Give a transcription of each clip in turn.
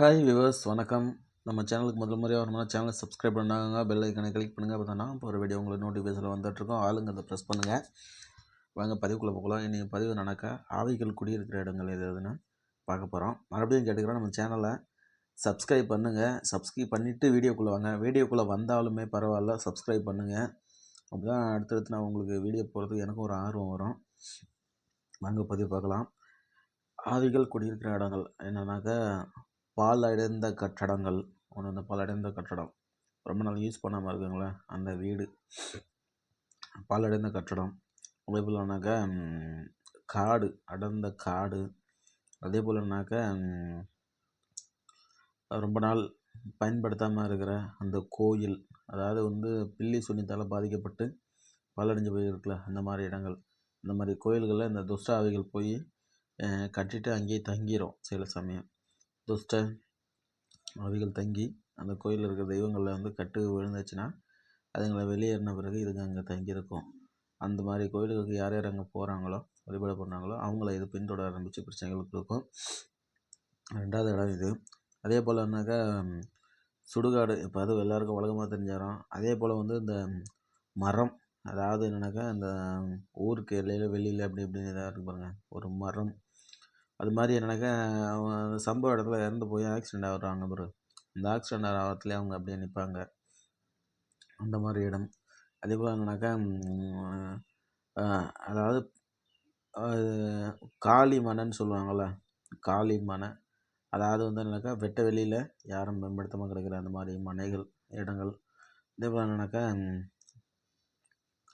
Hi viewers வணக்கம். நம்ம சேனலுக்கு முதல் முறையாக வரணும்னா சேனலை சப்ஸ்கிரைப் பண்ணாங்க பெல் ஐக்கனை கிளிக் பண்ணுங்கள் அப்போ இப்போ ஒரு வீடியோ உங்களுக்கு நோட்டிஃபிகேஷனில் வந்துட்டுருக்கோம். ஆளுங்கிறத ப்ரெஸ் பண்ணுங்கள் வாங்க பதிவுக்குள்ளே போகலாம். இனி பதிவு நடக்க ஆவிகள் குடியிருக்கிற இடங்கள் எது எதுன்னு பார்க்க போகிறோம் மறுபடியும் கேட்டுக்கிறோம் நம்ம சேனலை சப்ஸ்கிரைப் பண்ணுங்கள் சப்ஸ்கிரைப் பண்ணிவிட்டு வீடியோக்குள்ளே வாங்க. வீடியோக்குள்ளே வந்தாலுமே பரவாயில்ல சப்ஸ்கிரைப் பண்ணுங்கள் அப்போ தான் அடுத்தடுத்து நான் உங்களுக்கு வீடியோ போகிறதுக்கு எனக்கும் ஒரு ஆர்வம் வரும். வாங்க பதிவு பார்க்கலாம். ஆவிகள் குடியிருக்கிற இடங்கள் என்னன்னாக்கா பாலடைந்த கட்டடங்கள். ஒன்று இந்த பாலடைந்த கட்டடம். ரொம்ப நாள் யூஸ் பண்ணாமல் இருக்குங்களே அந்த வீடு. பாலடைந்த கட்டடம். அதே போலனாக்கா காடு அடர்ந்த காடு. அதே போலனாக்கா ரொம்ப நாள் பயன்படுத்தாமல் இருக்கிற அந்த கோயில். அதாவது வந்து பில்லி சுனித்தால் பாதிக்கப்பட்டு பாலடைஞ்சு போயிருக்குல்ல அந்த மாதிரி இடங்கள். இந்த மாதிரி கோயில்களில் இந்த துஷ்ட ஆவிகள் போய் கட்டிட்டு அங்கேயே தங்கிரும் சில சமயம். துஷ்ட ஆவிகள் தங்கி அந்த கோயிலில் இருக்கிற தெய்வங்களில் வந்து கட்டு விழுந்துச்சுன்னா அதுங்களை வெளியேறின பிறகு இதுங்க அங்கே தங்கியிருக்கும். அந்த மாதிரி கோயில்களுக்கு யார் யார் அங்கே போகிறாங்களோ வழிபாடு பண்ணுறாங்களோ அவங்கள இது பின்தொடர ஆரம்பித்து பிரச்சனைகள் கொடுக்கும். ரெண்டாவது இடம் இது. அதே போலனாக்கா சுடுகாடு. இப்போ அது எல்லாருக்கும் உலகமாக தெரிஞ்சாரம் அதே போல் வந்து இந்த மரம். அதாவது என்னென்னாக்கா இந்த ஊருக்கு எல்லையில் வெளியில் அப்படி இப்படின்னு இதாக இருக்கு பாருங்கள் ஒரு மரம். அது மாதிரி என்னன்னாக்கா அவங்க சம்பவ இடத்துல இறந்து போய் ஆக்சிடெண்ட் ஆகிறாங்க ப்ரோ. அந்த ஆக்சிடெண்ட் ஆகிறத்துலேயே அவங்க அப்படியே நிற்பாங்க அந்த மாதிரி இடம். அதே போல் என்னன்னாக்கா அதாவது காளி மனைன்னு சொல்லுவாங்கள்ல காளி மனை அதாவது வந்து என்னன்னாக்கா வெட்ட வெளியில் யாரும் மேம்படுத்தாமல் கிடைக்கிற அந்த மாதிரி மனைகள் இடங்கள். அதே போல் என்னன்னாக்கா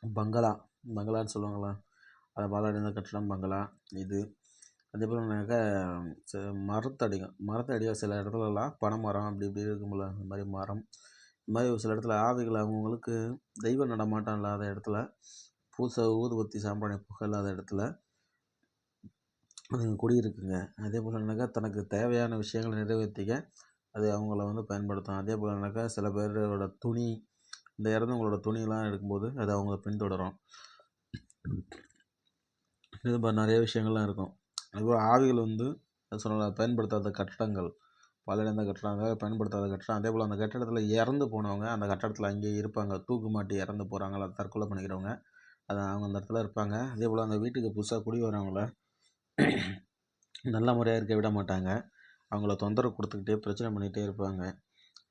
பங்களா. பங்களான்னு சொல்லுவாங்களா அதை பாலாடைந்த கட்டடம் பங்களா இது. அதே போல் என்னன்னாக்கா ச மரத்தடிகள் மரத்தடிகள் சில இடத்துலலாம் பனை மரம் அப்படி இப்படி இருக்கும்ல அந்த மாதிரி மரம். இந்த மாதிரி ஒரு சில இடத்துல ஆவிகள் அவங்கவுங்களுக்கு தெய்வ நடமாட்டம் இல்லாத இடத்துல பூசை ஊதுபத்தி சாம்பிராணி புகை இல்லாத இடத்துல அதுங்க குடியிருக்குங்க. அதே போல் என்னக்கா தனக்கு தேவையான விஷயங்களை நிறைவேற்றிக்க அது அவங்கள வந்து பயன்படுத்தும் அதே போல் என்னக்கா சில பேரோட துணி இந்த இறந்தவங்களோட துணியெல்லாம் எடுக்கும்போது அது அவங்கள பின்தொடரும். இது மாதிரி நிறைய விஷயங்கள்லாம் இருக்கும். அதுபோல் ஆவிகள் வந்து சொன்ன பயன்படுத்தாத கட்டடங்கள் பலடைந்த கட்டடங்கள் பயன்படுத்தாத கட்டடம் அதே போல் அந்த கட்டடத்தில் இறந்து போனவங்க அந்த கட்டடத்தில் அங்கேயே இருப்பாங்க. தூக்கு மாட்டி இறந்து போகிறாங்களா தற்கொலை பண்ணிக்கிறவங்க அது அவங்க அந்த இடத்துல இருப்பாங்க. அதே போல் அந்த வீட்டுக்கு புதுசாக குடி வரவங்கள நல்ல முறையாக இருக்க விட மாட்டாங்க. அவங்கள தொந்தரவு கொடுத்துக்கிட்டே பிரச்சனை பண்ணிகிட்டே இருப்பாங்க.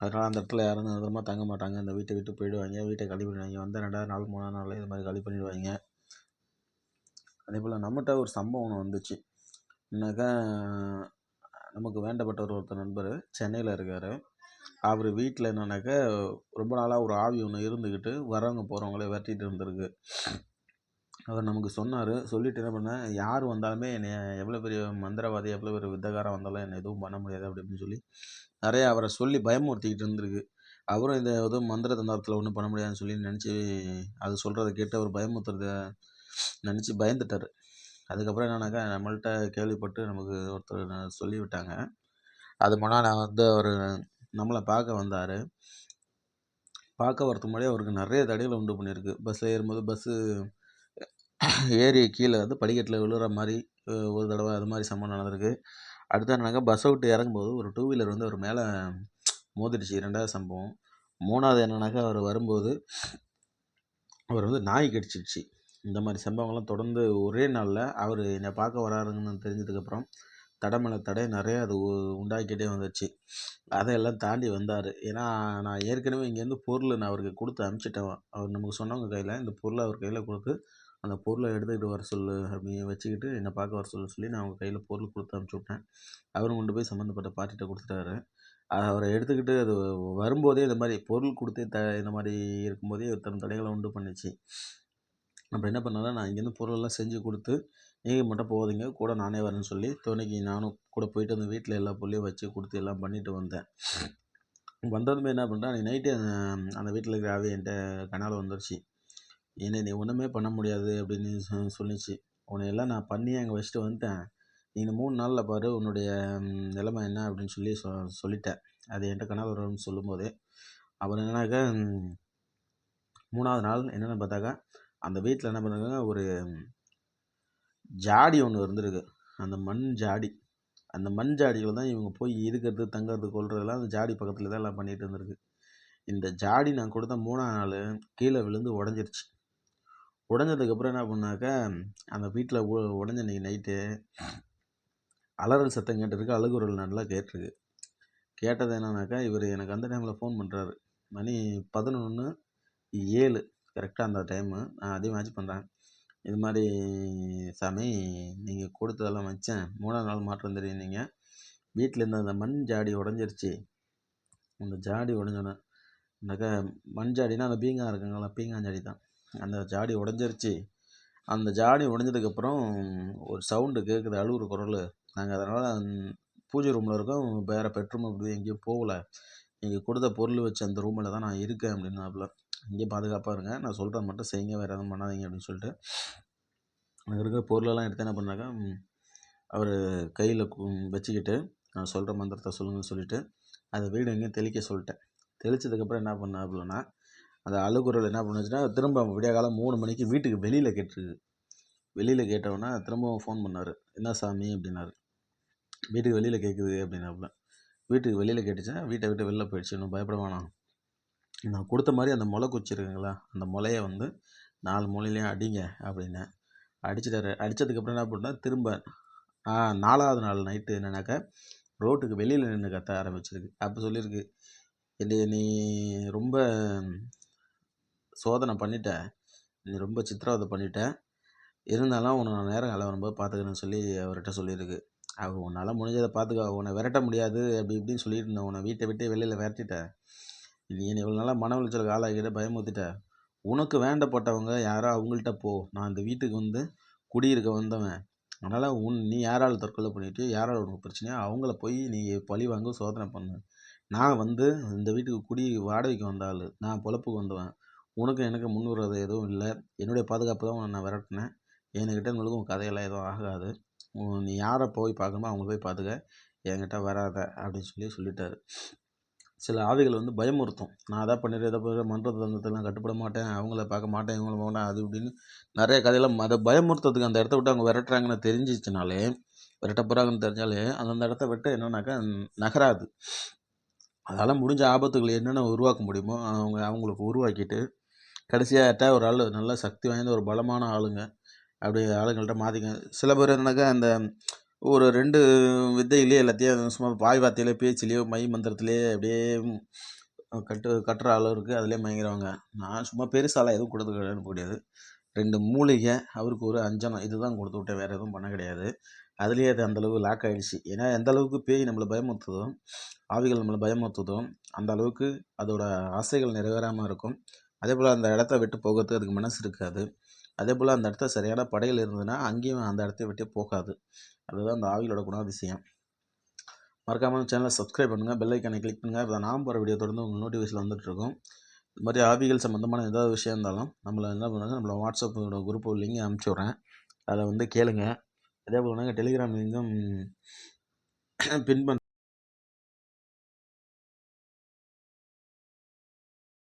அதனால் அந்த இடத்துல யாரும் நிரந்தரமாக தங்க மாட்டாங்க. அந்த வீட்டை விட்டு போயிடுவாங்க. வீட்டை காலி பண்ணிடுவாங்க. வந்த ரெண்டாவது நாள் மூணாவது நாள் இது மாதிரி காலி பண்ணிடுவாங்க. அதே போல் நம்மகிட்ட ஒரு சம்பவம் ஒன்று வந்துச்சு. என்னக்கா நமக்கு வேண்டப்பட்டவர் ஒருத்தர் நண்பர் சென்னையில் இருக்கார். அவர் வீட்டில் என்னன்னாக்கா ரொம்ப நாளாக ஒரு ஆவி ஒன்று இருந்துக்கிட்டு வரவங்க போகிறவங்கள விரட்டிட்டு இருந்திருக்கு. அவர் நமக்கு சொன்னார் சொல்லிட்டு என்ன பண்ணேன் யார் வந்தாலுமே என்னை எவ்வளோ பெரிய மந்திரவாதி எவ்வளோ பெரிய வித்தகாரம் வந்தாலும் என்னை எதுவும் பண்ண முடியாது அப்படி சொல்லி நிறைய அவரை சொல்லி பயமுறுத்திக்கிட்டு இருந்திருக்கு. அவரும் இந்த எதுவும் மந்திர தந்திரத்தில் ஒன்றும் பண்ண முடியாதுன்னு சொல்லி நினச்சி அது சொல்கிறத கேட்டு அவர் பயமுறுத்துறத நினச்சி பயந்துட்டார். அதுக்கப்புறம் என்னன்னாக்கா நம்மள்கிட்ட கேள்விப்பட்டு நமக்கு ஒருத்தர் சொல்லிவிட்டாங்க. சொல்லி விட்டாங்க அது முன்னால் நான் வந்து அவர் நம்மளை பார்க்க வந்தார். பார்க்க வரத்துக்கு முன்னாடி அவருக்கு நிறைய தடைகளை உண்டு பண்ணியிருக்கு பஸ்ஸில் ஏறும்போது பஸ்ஸு ஏறி கீழே வந்து படிக்கட்டில் விழுற மாதிரி ஒரு தடவை அது மாதிரி சம்பவம் நடந்திருக்கு. அடுத்து என்னன்னாக்கா பஸ்ஸை விட்டு இறங்கும்போது ஒரு டூ வீலர் வந்து அவர் மேலே மோதிடுச்சு. ரெண்டாவது சம்பவம். மூணாவது என்னன்னாக்கா அவர் வரும்போது அவர் வந்து நாய் கடிச்சிடுச்சு. இந்த மாதிரி சம்பவங்கள்லாம் தொடர்ந்து ஒரே நாளில் அவர் என்னை பார்க்க வராருங்கன்னு தெரிஞ்சதுக்கப்புறம் தடை மேலே தடை நிறைய அது உ- உண்டாக்கிட்டே வந்துச்சு. அதையெல்லாம் தாண்டி வந்தார். ஏன்னா நான் ஏற்கனவே இங்கேருந்து பொருள் நான் அவருக்கு கொடுத்து அனுப்பிச்சிட்டேன் அவர் நமக்கு சொன்னவங்க கையில் இந்த பொருளை அவர் கையில் கொடுத்து அந்த பொருளை எடுத்துக்கிட்டு வர சொல்லு அப்படின்னு வச்சுக்கிட்டு என்னை பார்க்க வர சொல்ல சொல்லி நான் அவங்க கையில் பொருள் கொடுத்து அனுப்பிச்சி விட்டேன். அவரும் கொண்டு போய் சம்மந்தப்பட்ட பார்ட்டிகிட்ட கொடுத்துட்டாரு. அதை அவரை எடுத்துக்கிட்டு அது வரும்போதே இந்த மாதிரி பொருள் கொடுத்து த இந்த மாதிரி இருக்கும்போதே இத்தனை தடைகளை உண்டு பண்ணுச்சு. அப்புறம் என்ன பண்ணாரு நான் இங்கேருந்து பொருளெல்லாம் செஞ்சு கொடுத்து நீங்கள் மட்டும் போகாதீங்க கூட நானே வரேன்னு சொல்லி துணைக்கு நானும் கூட போயிட்டு வந்து வீட்டில் எல்லா பொருளையும் வச்சு கொடுத்து எல்லாம் பண்ணிட்டு வந்தேன். வந்ததுமே என்ன பண்ணிட்டேன் அன்றைக்கி நைட்டு அந்த வீட்டில் இருக்கிற ஆவி என்கிட்ட கனால் வந்துருச்சு. என்னை நீ ஒன்றுமே பண்ண முடியாது அப்படின்னு சொ- சொல்லிச்சு. உன்னை எல்லாம் நான் பண்ணி அங்கே வச்சுட்டு வந்துட்டேன். நீ இந்த மூணு நாளில் பாரு உன்னுடைய நிலைமை என்ன? அப்படின்னு சொல்லி சொ சொல்லிட்டேன். அது என்கிட்ட கனால் வரும்னு சொல்லும்போது அப்புறம் என்னன்னாக்கா மூணாவது நாள் என்னென்னு பார்த்தாக்கா அந்த வீட்டில் என்ன பண்ணுறாங்க ஒரு ஜாடி ஒன்று இருந்திருக்கு. அந்த மண் ஜாடி. அந்த மண் ஜாடியில் தான் இவங்க போய் இருக்கிறது தங்கிறது கொள்றதெல்லாம் அந்த ஜாடி பக்கத்தில் தான் எல்லாம் பண்ணிட்டு இருந்திருக்கு. இந்த ஜாடி நான் கொடுத்த மூணாம் நாள் கீழே விழுந்து உடஞ்சிருச்சு. உடஞ்சதுக்கப்புறம் என்ன பண்ணாக்கா அந்த வீட்டில் உடஞ்ச இன்னைக்கு நைட்டு அலறல் சத்தம் கேட்டிருக்கு அழுகுரல் நல்லா கேட்டிருக்கு. கேட்டது என்னன்னாக்கா இவர் எனக்கு அந்த டைமில் ஃபோன் பண்ணுறாரு மணி பதினொன்று ஏழு. கரெக்டாக அந்த டைமு நான் அதையும் மேட்ச் பண்ணுறேன் இது மாதிரி சாமி நீங்கள் கொடுத்ததெல்லாம் வச்சேன். மூணாவது நாள் மாற்றம் தெரியும் வீட்டில் இருந்த அந்த மண் ஜாடி உடஞ்சிருச்சு. அந்த ஜாடி உடஞ்சோன்னே என்னக்கா மண் ஜாடினா அந்த பீங்கா இருக்குங்களா பீங்காஞ்சாடி தான். அந்த ஜாடி உடஞ்சிருச்சு. அந்த ஜாடி உடஞ்சதுக்கப்புறம் ஒரு சவுண்டு கேட்குது அழுகுற குரல். நாங்கள் அதனால் பூஜை ரூமில் இருக்கோம். வேறு பெட்ரூம் அப்படி எங்கேயும் போகல. நீங்கள் கொடுத்த பொருள் வச்சு அந்த ரூமில் தான் நான் இருக்கேன் அப்படின்னாப்புல இங்கே பாதுகாப்பாக இருங்க. நான் சொல்கிறது மட்டும் செய்யுங்க. வேறு எதுவும் பண்ணாதீங்க அப்படின்னு சொல்லிட்டு. அங்கே இருக்கிற பொருளெல்லாம் எடுத்து என்ன பண்ணாக்கா அவர் கையில் வச்சுக்கிட்டு நான் சொல்கிற மந்திரத்தை சொல்லுங்கன்னு சொல்லிவிட்டு அதை வீடு எங்கேயும் தெளிக்க சொல்லிட்டேன். தெளித்ததுக்கப்புறம் என்ன பண்ணாப்புலன்னா அந்த அழுகுரல் என்ன பண்ணுச்சுன்னா திரும்ப விடிய காலம் மூணு மணிக்கு வீட்டுக்கு வெளியில் கேட்டுருக்கு வெளியில் கேட்டவுடனே திரும்பவும் ஃபோன் பண்ணார். என்ன சாமி? அப்படின்னாரு. வீட்டுக்கு வெளியில் கேட்குது அப்படின்னாப்புல. வீட்டுக்கு வெளியில் கேட்டுச்சுன்னா வீட்டை விட்டு வெளில போயிடுச்சு. இன்னும் பயப்பட வேணாம். நான் கொடுத்த மாதிரி அந்த முளை குச்சி இருக்குங்களா அந்த முளைய வந்து நாலு மூலையிலையும் அடிங்க அப்படின்னேன் அடிச்சிட்டாரு. அடித்ததுக்கப்புறம் என்ன பண்ணால் திரும்ப நாலாவது நாள் நைட்டு என்னென்னாக்கா ரோட்டுக்கு வெளியில் நின்று கத்த ஆரம்பிச்சிருக்கு. அப்போ சொல்லியிருக்கு என்னைய நீ ரொம்ப சோதனை பண்ணிட்ட நீ ரொம்ப சித்திரவதை பண்ணிட்ட. இருந்தாலும் உன்னை நான் நேரம் அளவு வரும்போது பார்த்துக்கணும்னு சொல்லி அவர்கிட்ட சொல்லியிருக்கு. அவ உன்னால் முடிஞ்சதை பார்த்துக்க உன்னை விரட்ட முடியாது. அப்படி இப்படின்னு சொல்லிட்டு இருந்தேன் உன்னை வீட்டை விட்டு வெளியில் விரட்டிட்ட. நீ இவ்வளோ நாளாக மன உளைச்சலுக்கு ஆளாகிட்ட பயமுறுத்திட்ட. உனக்கு வேண்டப்பட்டவங்க யாரோ அவங்கள்ட்ட போ. நான் இந்த வீட்டுக்கு வந்து குடியிருக்க வந்தவன். அதனால் உன் நீ யாரால் தற்கொலை பண்ணிட்டு யாரால் உனக்கு பிரச்சனையோ அவங்கள போய் நீ பழி வாங்க சோதனை பண்ணு. நான் வந்து இந்த வீட்டுக்கு குடி வாடகைக்கு வந்த ஆள். நான் பொழப்புக்கு வந்தவன். உனக்கு எனக்கு முன்னுறது எதுவும் இல்லை. என்னுடைய பாதுகாப்பு தான் உன்னை நான் விரட்டினேன். என்கிட்ட உங்களுக்கு உன் கதையெல்லாம் எதுவும் ஆகாது. நீ யாரை போய் பார்க்கணுமோ அவங்கள போய் பார்த்துக்க. என்கிட்ட வராத அப்படின்னு சொல்லி சொல்லிட்டாரு. சில ஆவிகள் வந்து பயமுறுத்தும். நான் அதை பண்ணிடுறேன் இதை பண்ணுறேன் மந்திர தந்திரத்தெல்லாம் கட்டுப்பட மாட்டேன் அவங்கள பார்க்க மாட்டேன் இவங்கள மாட்டேன் அது இப்படின்னு நிறைய கதையெல்லாம் அதை பயமுறுத்துறதுக்கு அந்த இடத்த விட்டு அவங்க விரட்டுறாங்கன்னு தெரிஞ்சிச்சுனாலே விரட்ட போகிறாங்கன்னு தெரிஞ்சாலே அந்தந்த இடத்த விட்டு என்னன்னாக்கா நகராது. அதால் முடிஞ்ச ஆபத்துகள் என்னென்ன உருவாக்க முடியுமோ அவங்க அவங்களுக்கு உருவாக்கிட்டு கடைசியாக ஒரு ஆள் நல்ல சக்தி வாய்ந்த ஒரு பலமான ஆளுங்க அப்படி ஆளுங்கள்ட்ட மாற்றிக்க சில பேர் என்னன்னாக்கா அந்த ஒரு ரெண்டு வித்தையிலே எல்லாத்தையும் சும்மா பாய் வார்த்தையிலே பேச்சிலேயோ மை மந்திரத்திலேயே அப்படியே கட்டு கட்டுற அளவுக்கு அதிலே மயங்கிறவங்க. நான் சும்மா பெருசாலாம் எதுவும் கொடுத்து கிடையாது ரெண்டு மூலிகை அவருக்கு ஒரு அஞ்சனம் இது தான் கொடுத்து விட்டேன் வேறு எதுவும் பண்ண கிடையாது. அதுலேயே அது அந்தளவுக்கு லாக் ஆகிடுச்சு ஏன்னா எந்த அளவுக்கு பேய் நம்மளை பயமுறுத்துதோ ஆவிகள் நம்மளை பயமுறுத்துதோ அந்த அளவுக்கு அதோட ஆசைகள் நிறைவேறாமல் இருக்கும். அதே போல் அந்த இடத்த விட்டு போகிறதுக்கு அதுக்கு மனசு இருக்காது. அதே போல் அந்த இடத்துல சரியான படையில் இருந்ததுன்னா அங்கேயும் அந்த இடத்த விட்டே போகாது. அதுதான் அந்த ஆவிகளோட குணாதிசயம். மறக்காமல் சேனலை சப்ஸ்கிரைப் பண்ணுங்கள் பெல் ஐக்கானை கிளிக் பண்ணுங்கள் இப்போ நான் போகிற வீடியோ தொடர்ந்து உங்கள் நோட்டிஃபிகேஷன் வந்துட்டுருக்கோம் இது மாதிரி ஆவிகள் சம்மந்தமான ஏதாவது விஷயம் இருந்தாலும் நம்மளை என்ன பண்ணுங்கள் நம்மளை வாட்ஸ்அப்போட குரூப் லிங்க் அனுப்பிச்சி விட்றேன். அதை வந்து கேளுங்க. அதே போல் நாங்கள் டெலிகிராம் லிங்கும் பின் பண்ண